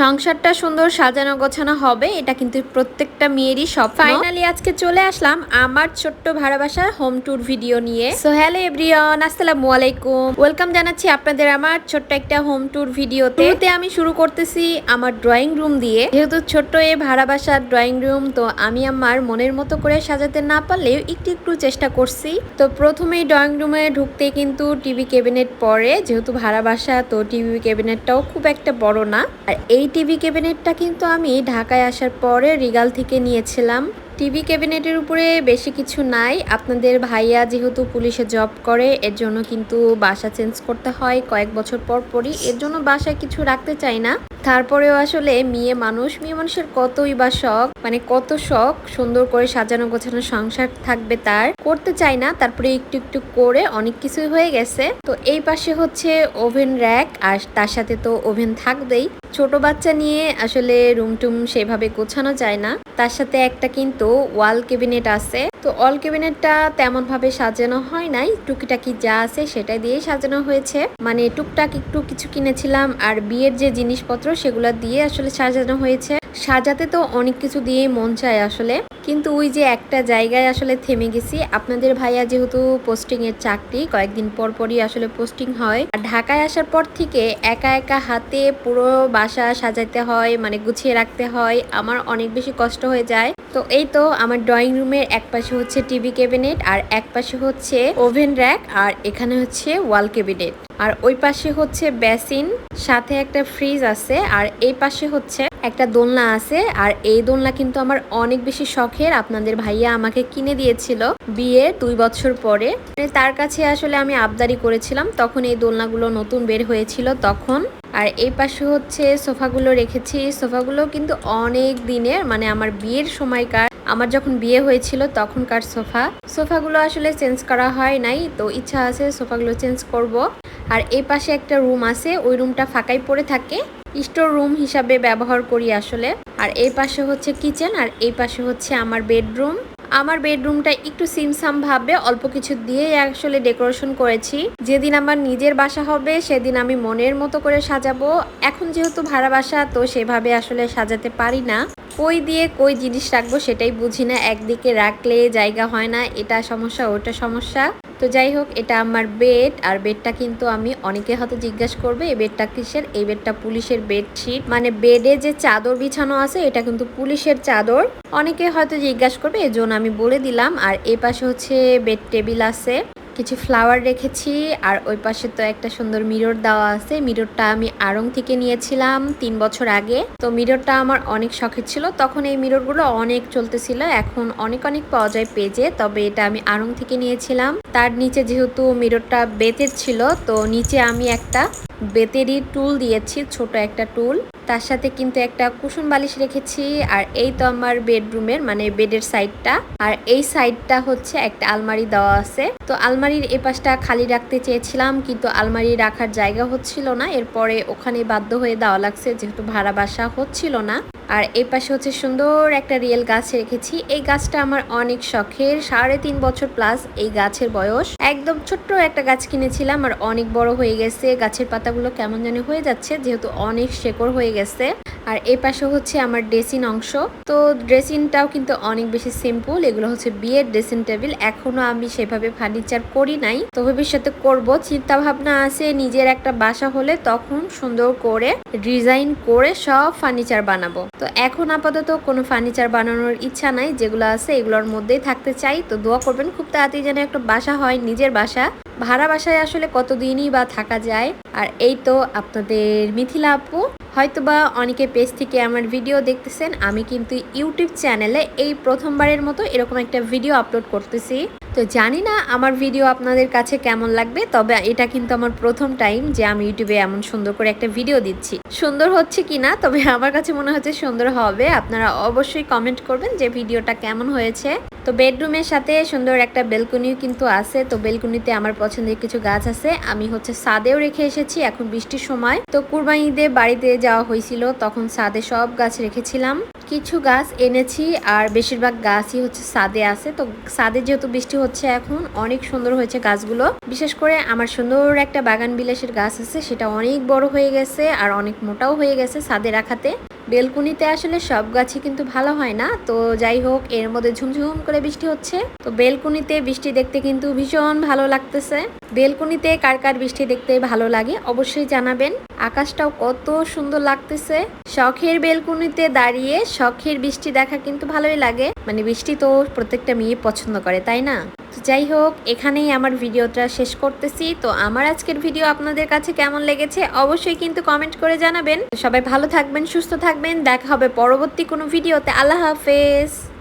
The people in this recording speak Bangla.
সংসারটা সুন্দর সাজানো গোছানো হবে, এটা কিন্তু প্রত্যেকটা মেয়েরই সব ফাইনালি আজকে চলে আসলাম আমার ছোট্ট ভাড়া বাসার হোম ট্যুর ভিডিও নিয়ে। সো হ্যালো এভরিওয়ান আসসালামু আলাইকুম। ওয়েলকাম জানাচ্ছি আপনাদের আমার ছোট্ট একটা হোম ট্যুর ভিডিওতে আমি শুরু করতেছি আমার ড্রয়িং রুম দিয়ে। যেহেতু ছোট্ট এই ভাড়া বাসার ড্রয়িং রুম তো আমি আমার মনের মতো করে সাজাতে না পারলেও একটু একটু চেষ্টা করছি। তো প্রথমেই ড্রয়িং রুমে ঢুকতে কিন্তু টিভি ক্যাবিনেট পরে, যেহেতু ভাড়া বাসা তো টিভি ক্যাবিনেটটাও খুব একটা বড় না। আর এই টিভি ক্যাবিনেটটা কিন্তু আমি ঢাকায় আসার পরে রিগাল থেকে নিয়েছিলাম। টিভি ক্যাবিনেটের উপরে বেশি কিছু নাই। আপনাদের ভাইয়া যেহেতু পুলিশে জব করে, এর জন্য কিন্তু বাসা চেঞ্জ করতে হয়। কয়েক বছর পর পরই এর জন্য বাসায় কিছু রাখতে চাই না। তারপরেও আসলে মেয়ে মানুষ, মেয়ে মানুষের কতই বা শখ মানে কত শখ সুন্দর করে সাজানো গোছানো সংসার থাকবে তার। করতে চাই না, তারপরে একটু একটু করে অনেক কিছুই হয়ে গেছে। তো এই পাশে হচ্ছে ওভেন র্যাক, আর তার সাথে তো ওভেন থাকবেই। ছোট বাচ্চা নিয়ে আসলে রুম টুম সেভাবে গোছানো যায় না। তার সাথে একটা কিন্তু ওয়াল ক্যাবিনেট আছে। তো অল ক্যাবিনেটটা তেমন ভাবে সাজানো হয় নাই। টুকিটাকি যা আছে সেটা দিয়েই সাজানো হয়েছে। মানে টুকটাক একটু কিছু কিনেছিলাম আর বিয়ের যে জিনিসপত্র সেগুলো দিয়ে আসলে সাজানো হয়েছে। সাজাতে তো অনেক কিছু দিয়েই মন চায় আসলে। কিন্তু ওই যে একটা জায়গায় আসলে থেমে গেছি। আপনাদের ভাইয়া যেহেতু পোস্টিং এর চাকরি, কয়েকদিন পর পরই আসলে পোস্টিং হয়। আর ঢাকায় আসার পর থেকে একা একা হাতে পুরো বাসা সাজাতে হয় মানে গুছিয়ে রাখতে হয়। আমার অনেক বেশি কষ্ট হয়ে যায়। তো এই তো আমার ড্রয়িং রুমের এক পাশে হচ্ছে টিভি ক্যাবিনেট আর এক পাশে হচ্ছে ওভেন র্যাক আর এখানে হচ্ছে ওয়াল ক্যাবিনেট আর ওই পাশে হচ্ছে বেসিন সাথে একটা ফ্রিজ আছে আর এই পাশে হচ্ছে একটা দোলনা আছে আর এই দোলনা কিন্তু আমার অনেক বেশি শখের। আপনাদের ভাইয়া আমাকে কিনে দিয়েছিল বিয়ে দুই বছর পরে। মানে তার কাছে আসলে আমি আবদারি করেছিলাম, তখন এই দোলনাগুলো নতুন বের হয়েছিল, তখন আর এই পাশে হচ্ছে সোফাগুলো রেখেছি। সোফাগুলো কিন্তু অনেক দিনের মানে আমার বিয়ের সময়কার। আমার যখন বিয়ে হয়েছিল তখনকার সোফা। সোফাগুলো আসলে চেঞ্জ করা হয় নাই, তো ইচ্ছা আছে সোফাগুলো চেঞ্জ করব। আর এই পাশে একটা রুম আছে, ওই রুমটা ফাঁকাই পড়ে থাকে। স্টোর রুম হিসাবে ব্যবহার করি আসলে। আর এই পাশে হচ্ছে কিচেন, আর এই পাশে হচ্ছে আমার বেডরুম। আমার বেডরুমটা একটু সিমসাম ভাবে অল্প কিছু দিয়ে আসলে ডেকোরেশন করেছি। যেদিন আমার নিজের বাসা হবে, সেদিন আমি মনের মতো করে সাজাবো। এখন যেহেতু ভাড়া বাসা, তো সেভাবে আসলে সাজাতে পারি না। কই দিয়ে কই জিনিস রাখব সেটাই বুঝি না। একদিকে রাখলে জায়গা হয় না, এটা সমস্যা, ওটা সমস্যা। তো যাই হোক, এটা আমার বেড আর বেডটা কিন্তু আমি অনেকে হয়তো জিজ্ঞাসা করবে, এই বেডটা কিসের? এই বেডটা পুলিশের বেডশিট মানে বেডে যে চাদর বিছানো আছে, এটা কিন্তু পুলিশের চাদর। অনেকে হয়তো জিজ্ঞাসা করবে, এই জন্য আমি বলে দিলাম। আর এ পাশে হচ্ছে বেড টেবিল আছে। কিছু ফ্লাওয়ার রেখেছি, আর ওই পাশে তো একটা সুন্দর মিরর দেওয়া আছে। মিররটা আমি আড়ং থেকে নিয়েছিলাম তিন বছর আগে। তো মিররটা আমার অনেক শখের ছিল। তখন এই মিররগুলো অনেক চলতেছিল। এখন অনেক অনেক পাওয়া যায় পেজে, তবে এটা আমি আড়ং থেকে নিয়েছিলাম। তার নিচে যেহেতু মিররটা বেতের ছিল, তো নিচে আমি একটা বেতেরই টুল দিয়েছি, ছোট একটা টুল তার সাথে কিন্তু একটা কুসুম বালিশ রেখেছি, আর এই তো আমার বেডরুমের মানে বেডের সাইডটা। আর এই সাইডটা হচ্ছে একটা আলমারি দেওয়া আছে। তো আলমারির এ পাশটা খালি রাখতে চেয়েছিলাম, কিন্তু আলমারি রাখার জায়গা হচ্ছিল না। এরপরে ওখানে বাধ্য হয়ে দেওয়া লাগছে, যেহেতু ভাড়া বাসা হচ্ছিল না। আর এই পাশে হচ্ছে সুন্দর একটা রিয়েল গাছ রেখেছি। এই গাছটা আমার অনেক শখের। সাড়ে তিন বছর প্লাস এই গাছের বয়স। একদম ছোট্ট একটা গাছ কিনেছিলাম আর অনেক বড় হয়ে গেছে। গাছের পাতাগুলো কেমন জানি হয়ে যাচ্ছে, যেহেতু অনেক শেকড় হয়ে গেছে। আর এই পাশে হচ্ছে আমার ড্রেসিং অংশ। তো ড্রেসিংটাও কিন্তু অনেক বেশি সিম্পল এগুলো হচ্ছে বিয়ের ড্রেসিং টেবিল এখনও আমি সেভাবে ফার্নিচার করি নাই। তো ভবিষ্যতে করব। চিন্তা ভাবনা আছে নিজের একটা বাসা হলে তখন সুন্দর করে ডিজাইন করে সব ফার্নিচার বানাবো। তো এখন আপাতত কোনো ফার্নিচার বানানোর ইচ্ছা নাই, যেগুলো আছে এগুলোর মধ্যেই থাকতে চাই। তো দোয়া করবেন, খুব তাড়াতাড়ি যেন একটা বাসা হয়, নিজের বাসা। ভাড়া বাসায় আসলে কতদিনই বা থাকা যায়? আর এই তো আপনাদের মিথিলা আপু। হয়তোবা অনেকে পেজ থেকে আমার ভিডিও দেখতেছেন, আমি কিন্তু ইউটিউব চ্যানেলে এই প্রথমবারের মতো এরকম একটা ভিডিও আপলোড করতেছি। তো জানি না আমার ভিডিও আপনাদের কাছে কেমন লাগবে, তবে এটা কিন্তু আমার প্রথম টাইম যে আমি ইউটিউবে এমন সুন্দর করে একটা ভিডিও দিচ্ছি। সুন্দর হচ্ছে কি না, তবে আমার কাছে মনে হচ্ছে সুন্দর হবে। আপনারা অবশ্যই কমেন্ট করবেন যে ভিডিওটা কেমন হয়েছে। তো বেডরুমের সাথে সুন্দর একটা বেলকনিও কিন্তু আছে। তো বেলকনিতে আমার পছন্দের কিছু গাছ আছে। আমি হচ্ছে সাদেও রেখে এসেছি এখন বৃষ্টির সময়। তো কুরবানিতে বাড়িতে যাওয়া হয়েছিল, তখন সাদে সব গাছ রেখেছিলাম। কিছু গাছ এনেছি আর বেশিরভাগ গাছই হচ্ছে সাদে আছে। তো সাদে যেহেতু বৃষ্টি হচ্ছে এখন, অনেক সুন্দর হয়েছে গাছগুলো। বিশেষ করে আমার সুন্দর একটা বাগান বিলাসের গাছ আছে, সেটা অনেক বড় হয়ে গেছে আর অনেক মোটাও হয়ে গেছে সাদে রাখাতে। বেলকুনিতে আসলে সব গাছই কিন্তু ভালো হয় না। তো যাই হোক, এর মধ্যে ঝুমঝুম করে বৃষ্টি হচ্ছে। তো বেলকুনিতে বৃষ্টি দেখতে কিন্তু ভীষণ ভালো লাগতেছে। বেলকুনিতে কার কার বৃষ্টি দেখতে ভালো লাগে অবশ্যই জানাবেন। আকাশটাও কত সুন্দর লাগতেছে। শখের বেলকুনিতে দাঁড়িয়ে শখের বৃষ্টি দেখা কিন্তু ভালোই লাগে। মানে বৃষ্টি তো প্রত্যেকটা মেয়ে পছন্দ করে, তাই না? যাই হোক, এখানেই আমার ভিডিওটা শেষ করতেছি। তো আমার আজকের ভিডিও আপনাদের কাছে কেমন লেগেছে অবশ্যই কিন্তু কমেন্ট করে জানাবেন। সবাই ভালো থাকবেন, সুস্থ থাকবেন। দেখা হবে পরবর্তী কোনো ভিডিওতে। আল্লাহ হাফেজ।